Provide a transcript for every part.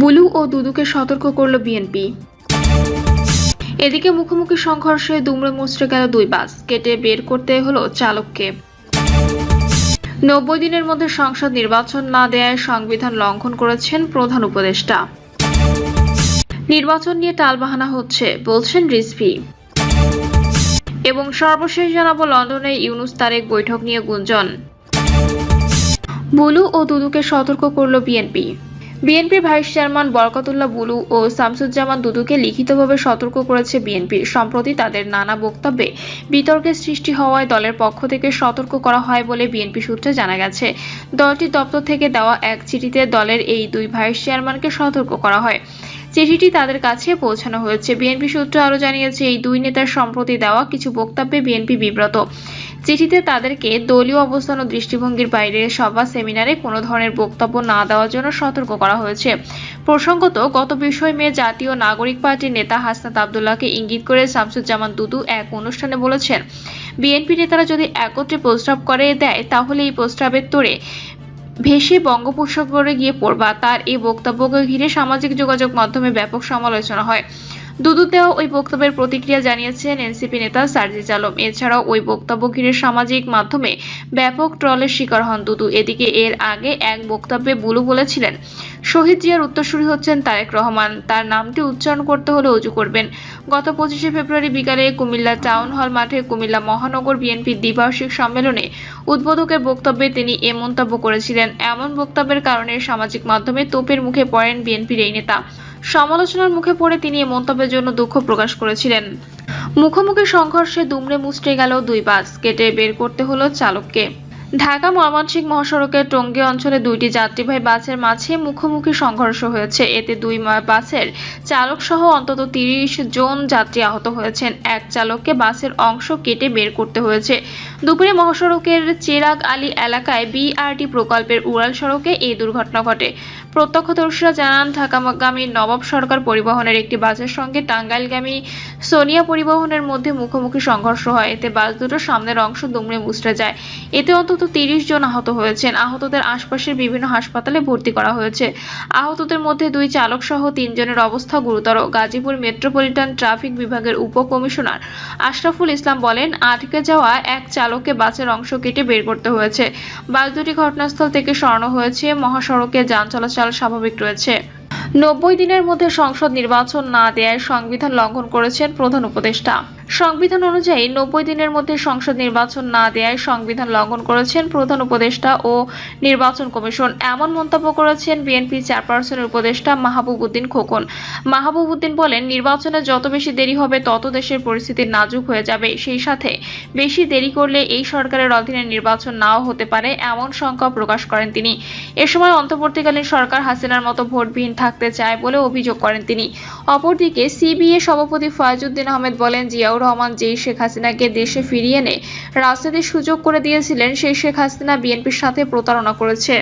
Blue ও দুদুকে সতর্ক করল বিএনপি। এদিকে মুখোমুখি সংঘর্ষে দুমড়ে মুচড়ে গেল দুই বাস। কেটে বের করতে হলো চালককে। নব্বই দিনের মধ্যে সংসদ নির্বাচন না দেয়ায় সংবিধান লঙ্ঘন করেছেন প্রধান উপদেষ্টা। নির্বাচন নিয়ে টালবাহানা হচ্ছে, বলছেন রিজভি। এবং সর্বশেষ জানাব লন্ডনে ইউনুস তারেক বৈঠক নিয়ে গুঞ্জন। বুলু ও দুদুকে সতর্ক করল বিএনপি। বিএনপির ভাইস চেয়ারম্যান বরকতুল্লাহ বুলু ও শামসুজ্জামান দুদুকে লিখিতভাবে সতর্ক করেছে বিএনপি। সম্প্রতি তাদের নানা বক্তব্যে বিতর্কের সৃষ্টি হওয়ায় দলের পক্ষ থেকে সতর্ক করা হয় বলে বিএনপি সূত্রে জানা গেছে। দলটির দপ্তর থেকে দেওয়া এক চিঠিতে দলের এই দুই ভাইস চেয়ারম্যানকে সতর্ক করা হয়। চিঠিটি তাদের কাছে পৌঁছানো হয়েছে। বিএনপি সূত্র আরও জানিয়েছে, এই দুই নেতার সম্প্রতি দেওয়া কিছু বক্তব্যে বিএনপি বিব্রত। চিঠিতে তাদেরকে দলীয় অবস্থান ও দৃষ্টিভঙ্গির বাইরে সভা, সেমিনারে কোনো ধরনের বক্তব্য না দেওয়ার জন্য সতর্ক করা হয়েছে। প্রসঙ্গত, গত বিষয় মে জাতীয় নাগরিক পার্টির নেতা হাসনাত আবদুল্লাহকে ইঙ্গিত করে শামসুজ্জামান দুদু এক অনুষ্ঠানে বলেছেন, বিএনপি নেতারা যদি একত্রে প্রস্তাব করে দেয়, তাহলে এই প্রস্তাবের তোড়ে ভেসে বঙ্গোপসাগরে গিয়ে পড়বা। তার এই বক্তব্যকে ঘিরে সামাজিক যোগাযোগ মাধ্যমে ব্যাপক সমালোচনা হয়। দুদু দেওয়া ওই বক্তব্যের প্রতিক্রিয়া জানিয়েছেন এনসিপি নেতা সার্জিস আলম। এছাড়াও ওই বক্তব্য ঘিরে সামাজিক মাধ্যমে ব্যাপক ট্রলের শিকার হন দুদু। এদিকে এর আগে এক বক্তব্যে বুলু বলেছিলেন, শহীদ জিয়ার উত্তরসূরি হচ্ছেন তারেক রহমান। তার নামটি উচ্চারণ করতে হলে অজু করবেন। গত পঁচিশে ফেব্রুয়ারি বিকালে কুমিল্লা টাউন হল মাঠে কুমিল্লা মহানগর বিএনপির দ্বিবার্ষিক সম্মেলনে উদ্বোধকের বক্তব্যে তিনি এ মন্তব্য করেছিলেন। এমন বক্তব্যের কারণে সামাজিক মাধ্যমে তোপের মুখে পড়েন বিএনপির এই নেতা। সমালোচনার মুখে পড়ে তিনি এ মন্তব্যের জন্য দুঃখ প্রকাশ করেছিলেন। মুখোমুখি সংঘর্ষে দুমড়ে মুচড়ে গেল দুই বাস, কেটে বের করতে হলো চালককে। ঢাকা ময়মনসিংহ মহাসড়কের টঙ্গী অঞ্চলে দুইটি যাত্রীবাহী বাসের মাঝে মুখোমুখি সংঘর্ষ হয়েছে। এতে দুই বাসের চালক সহ অন্তত তিরিশ জন যাত্রী আহত হয়েছেন। এক চালককে বাসের অংশ কেটে বের করতে হয়েছে। দুপুরে মহাসড়কের চেরাগ আলী এলাকায় বিআরটি প্রকল্পের উড়াল সড়কে এই দুর্ঘটনা ঘটে। প্রত্যক্ষদর্শীরা জানান, ঢাকাগামী নবাব সরকার পরিবহনের একটি বাসের সঙ্গে টাঙ্গাইলগামী সোনিয়া পরিবহনের মধ্যে মুখোমুখি সংঘর্ষ হয়। এতে বাস দুটোর সামনের অংশ দুমড়ে মুচড়ে যায়। এতে অন্তত তিরিশ জন আহত হয়েছেন। আহতদের আশপাশের বিভিন্ন হাসপাতালে ভর্তি করা হয়েছে। আহতদের মধ্যে দুই চালক সহ তিনজনের অবস্থা গুরুতর। গাজীপুর মেট্রোপলিটন ট্রাফিক বিভাগের উপকমিশনার আশরাফুল ইসলাম বলেন, আটকে যাওয়া এক চালককে বাসের অংশ কেটে বের করতে হয়েছে। বাস দুটি ঘটনাস্থল থেকে সরানো হয়েছে। মহাসড়কে যান চলাচল স্বাভাবিক রয়েছে। নব্বই দিনের মধ্যে সংসদ নির্বাচন না দেয়ায় সংবিধান লঙ্ঘন করেছেন প্রধান উপদেষ্টা। সংবিধান অনুযায়ী নব্বই দিনের মধ্যে সংসদ নির্বাচন না দেয়ায় সংবিধান লঙ্ঘন করেছেন প্রধান উপদেষ্টা ও নির্বাচন কমিশন। এমন মন্তব্য করেছেন বিএনপি চেয়ারপারসনের উপদেষ্টা মাহবুব উদ্দিন খোকন। মাহবুব উদ্দিন বলেন, নির্বাচনে যত বেশি দেরি হবে, তত দেশের পরিস্থিতি নাজুক হয়ে যাবে। সেই সাথে বেশি দেরি করলে এই সরকারের অধীনে নির্বাচন নাও হতে পারে, এমন শঙ্কা প্রকাশ করেন তিনি। এ সময় অন্তর্বর্তীকালীন সরকার হাসিনার মতো ভোটবিহীন থাকতে চায় বলে অভিযোগ করেন তিনি। অপরদিকে সিবিএ সভাপতি ফয়াজুদ্দিন আহমেদ বলেন, জিয়াউর রহমান যেই শেখ হাসিনাকে দেশে ফিরিয়ে এনে রাজনীতির সুযোগ করে দিয়েছিলেন, সেই শেখ হাসিনা বিএনপির সাথে প্রতারণা করেছে।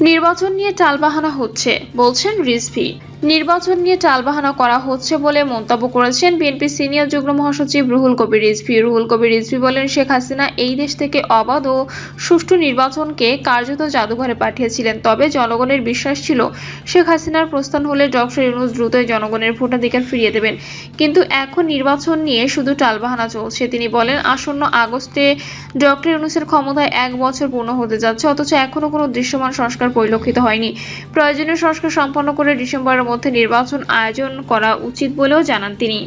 নির্বাচন নিয়ে টালবাহানা হচ্ছে, বলছেন রিজভি। নির্বাচন নিয়ে টালবাহানা করা হচ্ছে বলে মন্তব্য করেছেন বিএনপি সিনিয়র যুগ্ম মহাসচিব রুহুল কবির রিজভি। রুহুল কবির রিজভি বলেন, শেখ হাসিনা এই দেশ থেকে অবাধ ও সুষ্ঠু নির্বাচনকে কার্যত জাদুঘরে পাঠিয়েছিলেন। তবে জনগণের বিশ্বাস ছিল, শেখ হাসিনার প্রস্থান হলে ডক্টর ইউনুস দ্রুতই জনগণের ভোটাধিকার ফিরিয়ে দেবেন। কিন্তু এখন নির্বাচন নিয়ে শুধু টালবাহানা চলছে। তিনি বলেন, আসন্ন আগস্টে ডক্টর ইউনুসের ক্ষমতায় এক বছর পূর্ণ হতে যাচ্ছে, অথচ এখনও কোনো দৃশ্যমান সংস্কার পরিলক্ষিত হয়নি। প্রয়োজনীয় সংস্কার সম্পন্ন করে ডিসেম্বরের মধ্যে নির্বাচন আয়োজন করা উচিত বলেও জানান তিনি।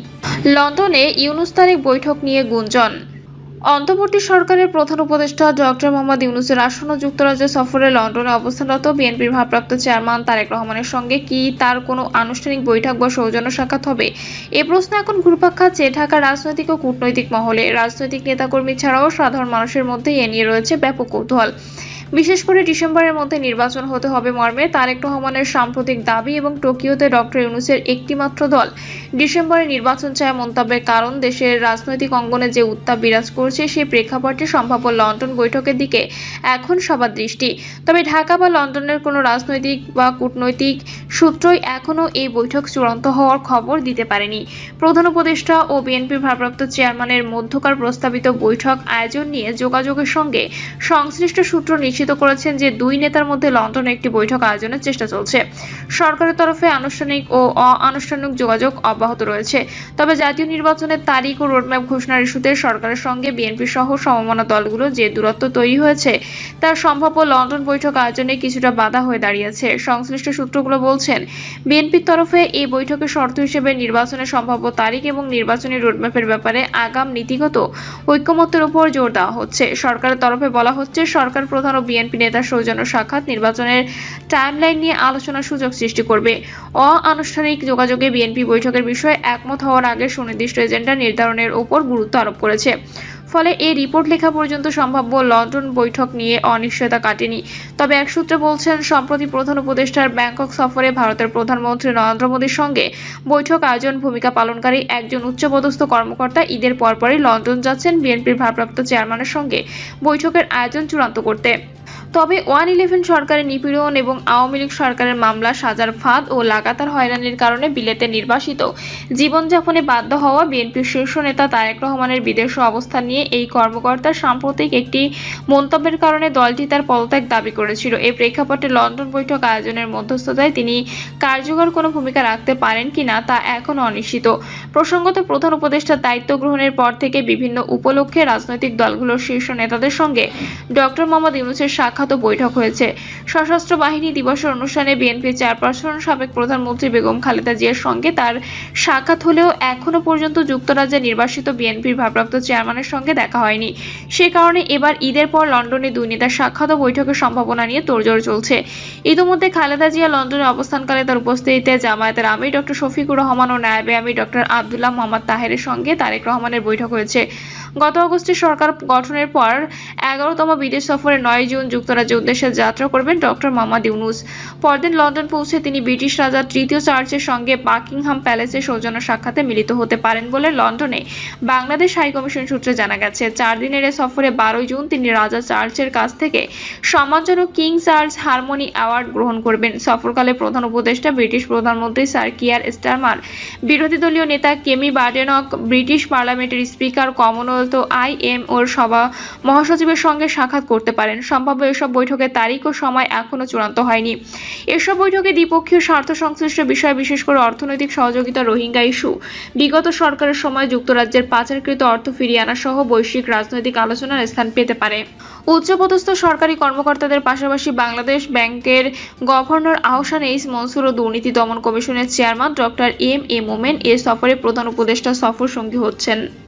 লন্ডনে ইউনুস তারিখ বৈঠক নিয়ে গুঞ্জন। অন্তর্বর্তী সরকারের প্রধান উপদেষ্টা ডক্টর মোহাম্মদ ইউনুসের আসন্ন যুক্তরাজ্য সফরে লন্ডনে অবস্থানরত বিএনপির ভারপ্রাপ্ত চেয়ারম্যান তারেক রহমানের সঙ্গে কি তার কোনো আনুষ্ঠানিক বৈঠক বা সৌজন্য সাক্ষাৎ হবে? এ প্রশ্ন এখন ঘুরপাক খাচ্ছে ঢাকা রাজনৈতিক ও কূটনৈতিক মহলে। রাজনৈতিক নেতাকর্মী ছাড়াও সাধারণ মানুষের মধ্যে এ নিয়ে রয়েছে ব্যাপক কৌতূহল। বিশেষ করে ডিসেম্বরের মধ্যে নির্বাচন হতে হবে মর্মে। তারেক রহমানের সাম্প্রতিক দাবি এবং টোকিওতে ডক্টর ইউনুসের একটিমাত্র দল। ডিসেম্বরে নির্বাচন চায় মন্তব্যের কারণ, দেশের রাজনৈতিক অঙ্গনে যে উত্তাপ বিরাজ করছে, সেই প্রেক্ষাপটে সম্ভাব্য লন্ডন বৈঠকের দিকে এখন সবার দৃষ্টি। তবে ঢাকা বা লন্ডনের কোনো রাজনৈতিক বা কূটনৈতিক সূত্রই এখনও এই বৈঠক চূড়ান্ত হওয়ার খবর দিতে পারেনি। প্রধান উপদেষ্টা ও বিএনপির ভারপ্রাপ্ত চেয়ারম্যানের মধ্যকার প্রস্তাবিত বৈঠক আয়োজন নিয়ে যোগাযোগের সঙ্গে সংশ্লিষ্ট সূত্র নিশ্চিত করেছেন যে দুই নেতার মধ্যে লন্ডনে একটি বৈঠক আয়োজনের চেষ্টা চলছে। সরকারের তরফে আনুষ্ঠানিক ও অনানুষ্ঠানিক যোগাযোগ অব্যাহত রয়েছে। তবে জাতীয় নির্বাচনের তারিখ ও রোডম্যাপ ঘোষণার ইস্যুতে সরকারের সঙ্গে বিএনপি সহ সমমনা দলগুলো যে দূরত্ব তৈরি হয়েছে, তার সম্ভাব্য লন্ডন বৈঠক আয়োজনে কিছুটা বাধা হয়ে দাঁড়িয়েছে। সংশ্লিষ্ট সূত্রগুলো বলছেন, বিএনপির তরফে এই বৈঠকের শর্ত হিসেবে নির্বাচনের সম্ভাব্য তারিখ এবং নির্বাচনী রোডম্যাপের ব্যাপারে আগাম নীতিগত ঐক্যমত্যের উপর জোর দেওয়া হচ্ছে। সরকারের তরফে বলা হচ্ছে, সরকার প্রধান ও বিএনপি নেতার সৌজন্য সাক্ষাৎ নির্বাচনের টাইমলাইন নিয়ে আলোচনার সুযোগ সৃষ্টি করবে। অআনুষ্ঠানিক যোগাযোগে বিএনপি বৈঠকের বিষয়ে একমত হওয়ার আগে সুনির্দিষ্ট এজেন্ডা নির্ধারণের উপর গুরুত্ব আরোপ করেছে। ফলে এই রিপোর্ট লেখা পর্যন্ত সম্ভাব্য লন্ডন বৈঠক নিয়ে অনিশ্চয়তা কাটেনি। তবে এক সূত্রে বলছেন, সম্প্রতি প্রধান উপদেষ্টার ব্যাংকক সফরে ভারতের প্রধানমন্ত্রী নরেন্দ্র মোদীর সঙ্গে বৈঠক আয়োজন ভূমিকা পালনকারী একজন উচ্চপদস্থ কর্মকর্তা ঈদের পরপরই লন্ডন যাচ্ছেন বিএনপির ভারপ্রাপ্ত চেয়ারম্যানের সঙ্গে বৈঠকের আয়োজন চূড়ান্ত করতে। তবে ওয়ান ইলেভেন সরকারের নিপীড়ন এবং আওয়ামী লীগ সরকারের মামলা, সাজার ফাঁদ ও লাগাতার হয়রানির কারণে বিলেতে নির্বাসিত জীবনযাপনে বাধ্য হওয়া বিএনপির শীর্ষ নেতা তারেক রহমানের বিদেশ অবস্থান নিয়ে এই কর্মকর্তার সাম্প্রতিক একটি মন্তব্যের কারণে দলটি তার পদত্যাগ দাবি করেছিল। এই প্রেক্ষাপটে লন্ডন বৈঠক আয়োজনের মধ্যস্থতায় তিনি কার্যকর কোনো ভূমিকা রাখতে পারেন কিনা তা এখন অনিশ্চিত। প্রসঙ্গত প্রধান উপদেষ্টার দায়িত্ব গ্রহণের পর থেকে বিভিন্ন উপলক্ষে রাজনৈতিক দলগুলোর শীর্ষ নেতাদের সঙ্গে ডক্টর মোহাম্মদ ইউনুসের সাক্ষাৎ ও বৈঠক হয়েছে। সশস্ত্র বাহিনী দিবসের অনুষ্ঠানে বিএনপি চেয়ারপারসন, সাবেক প্রধানমন্ত্রী বেগম খালেদা জিয়ার সঙ্গে তার সাক্ষাৎ হলেও এখনও পর্যন্ত যুক্তরাজ্যে নির্বাসিত বিএনপির ভারপ্রাপ্ত চেয়ারম্যানের সঙ্গে দেখা হয়নি। সে কারণে এবার ঈদের পর লন্ডনে দুই নেতার সাক্ষাৎ ও বৈঠকের সম্ভাবনা নিয়ে তোড়জোড় চলছে। ইতিমধ্যে খালেদা জিয়া লন্ডনে অবস্থানকালে তার উপস্থিতিতে জামায়াতের আমির ডক্টর শফিকুর রহমান ও নায়েবে আমির ডক্টর আবদুল্লাহ মোহাম্মদ তাহেরের সঙ্গে তারেক রহমানের বৈঠক হয়েছে। গত অগস্টে সরকার গঠনের পর এগারোতম বিদেশ সফরে নয় জুন যুক্তরাজ্যের উদ্দেশ্যে যাত্রা করবেন ডক্টর মোহাম্মদ ইউনুস। পরদিন লন্ডন পৌঁছে তিনি ব্রিটিশ রাজার তৃতীয় চার্চের সঙ্গে বাকিংহাম প্যালেসে সৌজন্য সাক্ষাতে মিলিত হতে পারেন বলে লন্ডনে বাংলাদেশ হাই কমিশন সূত্রে জানা গেছে। চার দিনের এ সফরে বারোই জুন তিনি রাজা চার্চের কাছ থেকে সম্মানজনক কিং চার্লস হারমোনি অ্যাওয়ার্ড গ্রহণ করবেন। সফরকালে প্রধান উপদেষ্টা ব্রিটিশ প্রধানমন্ত্রী স্যার কিয়ার স্টারমার, বিরোধী দলীয় নেতা কেমি বার্ডেনক, ব্রিটিশ পার্লামেন্টের স্পিকার কমনওয়েলথ ও আই এম ওর সভা মহাসচিবের সঙ্গে সাক্ষাৎ করতে পারেন। সম্ভাব্য এসব বৈঠকের তারিখ ও সময় এখনও চূড়ান্ত হয়নি। এসব বৈঠকে দ্বিপক্ষীয় স্বার্থ সংশ্লিষ্ট বিষয় বিশেষ করে অর্থনৈতিক সহযোগিতা রোহিঙ্গা ইস্যু, বিগত সরকারের সময় যুক্তরাজ্যের পাচারকৃত অর্থ ফিরিয়ে আনা সহ বৈশ্বিক রাজনৈতিক আলোচনার স্থান পেতে পারে। উচ্চপদস্থ সরকারি কর্মকর্তাদের পাশাপাশি বাংলাদেশ ব্যাংকের গভর্নর আহসান এইস মনসুর ও দুর্নীতি দমন কমিশনের chairman doctor M A Momen এ সফরে প্রধান উপদেষ্টা সফর সঙ্গী হচ্ছেন।